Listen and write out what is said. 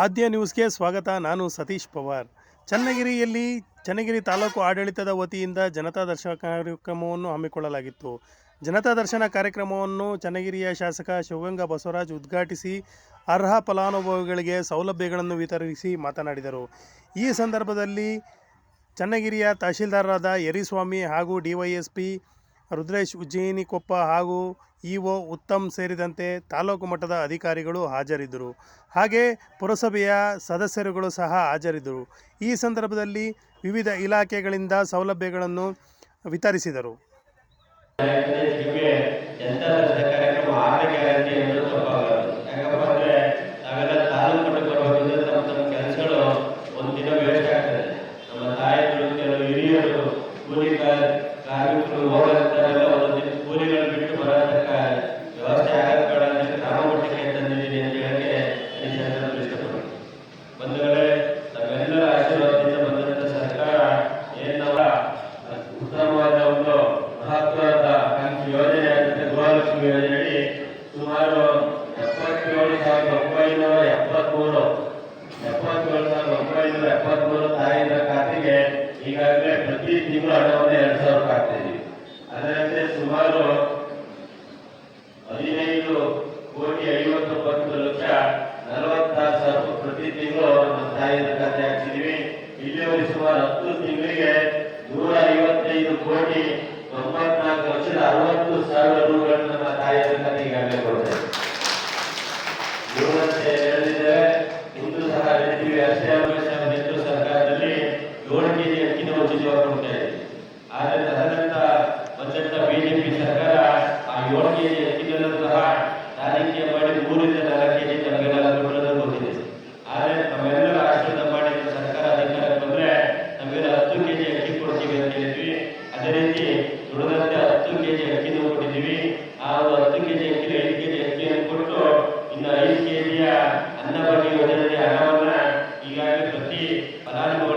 ಆದ್ಯ ನ್ಯೂಸ್ಗೆ ಸ್ವಾಗತ. ನಾನು ಸತೀಶ್ ಪವಾರ್. ಚನ್ನಗಿರಿಯಲ್ಲಿ ಚನ್ನಗಿರಿ ತಾಲೂಕು ಆಡಳಿತದ ವತಿಯಿಂದ ಜನತಾ ದರ್ಶನ ಕಾರ್ಯಕ್ರಮವನ್ನು ಹಮ್ಮಿಕೊಳ್ಳಲಾಗಿತ್ತು. ಜನತಾ ದರ್ಶನ ಕಾರ್ಯಕ್ರಮವನ್ನು ಚನ್ನಗಿರಿಯ ಶಾಸಕ ಶಿವಗಂಗಾ ಬಸವರಾಜ್ ಉದ್ಘಾಟಿಸಿ ಅರ್ಹ ಫಲಾನುಭವಿಗಳಿಗೆ ಸೌಲಭ್ಯಗಳನ್ನು ವಿತರಿಸಿ ಮಾತನಾಡಿದರು. ಈ ಸಂದರ್ಭದಲ್ಲಿ ಚನ್ನಗಿರಿಯ ತಹಶೀಲ್ದಾರರಾದ ಯರಿಸ್ವಾಮಿ ಹಾಗೂ ಡಿವೈಎಸ್ಪಿ ರುದ್ರೇಶ್ ಉಜ್ಜಯಿನಿಕೊಪ್ಪ ಹಾಗೂ ಇಒ ಉತ್ತಮ್ ಸೇರಿದಂತೆ ತಾಲೂಕು ಮಟ್ಟದ ಅಧಿಕಾರಿಗಳು ಹಾಜರಿದ್ದರು. ಹಾಗೆ ಪುರಸಭೆಯ ಸದಸ್ಯರುಗಳು ಸಹ ಹಾಜರಿದ್ದರು. ಈ ಸಂದರ್ಭದಲ್ಲಿ ವಿವಿಧ ಇಲಾಖೆಗಳಿಂದ ಸೌಲಭ್ಯಗಳನ್ನು ವಿತರಿಸಿದರು. ನಿಮಗೆ ಸುಮಾರು ಎಪ್ಪತ್ತೇಳು ಸಾವಿರದ ಒಂಬೈನೂರ ಎಪ್ಪತ್ಮೂರು. ಎಪ್ಪತ್ತೇಳು ಸಾವಿರದ ಒಂಬೈನೂರ ಎಪ್ಪತ್ಮೂರು ತಾಯಿಯರ ಖಾತೆಗೆ ಈಗಾಗಲೇ ಪ್ರತಿ ತಿಂಗಳು ಹಣವನ್ನು ಎರಡು ಸಾವಿರ ರೂಪಾಯಿ ಹಾಕ್ತಾ ಇದ್ದೀವಿ. ಅದರಂತೆ ಸುಮಾರು ಹದಿನೈದು ಕೋಟಿ ಐವತ್ತೊಂಬತ್ತು ಲಕ್ಷ ನಲವತ್ತಾರು ಸಾವಿರ ಪ್ರತಿ ತಿಂಗಳು ನಮ್ಮ ತಾಯಿಯರ ಖಾತೆ ಹಾಕ್ತಿದ್ದೀವಿ ಇಲ್ಲಿವರೆಗೆ ಸುಮಾರು ಹತ್ತು ತಿಂಗಳಿಗೆ ನೂರ ಐವತ್ತೈದು ಕೋಟಿ ತೊಂಬತ್ನಾಲ್ಕು ಲಕ್ಷದ ಅರವತ್ತು ಸಾವಿರ ರೂಗಳನ್ನು ನಮ್ಮ ತಾಯಿಯರ ಖಾತೆ ಈಗಾಗಲೇ ಕೊಡ್ತಾ ಇದ್ದೀವಿ ಹೇಳಿದ್ದೇವೆ ಇಂದು ಸಹ ಹೇಳ್ತೀವಿ ಅಷ್ಟೇ ಸರ್ಕಾರದಲ್ಲಿ ಏಳು ಕೆಜಿ ಅಕ್ಕಿನ ಉಚಿತವಾಗಿ ಕೊಡ್ತಾ ಆದರೆ ತದನಂತರ ಬಿಜೆಪಿ ಸರ್ಕಾರ ಆ ಏಳು ಕೆಜಿ ಹಣವನ್ನ ಈಗಾಗಲೇ ಪ್ರತಿ ಫಲಾನುಭವಿ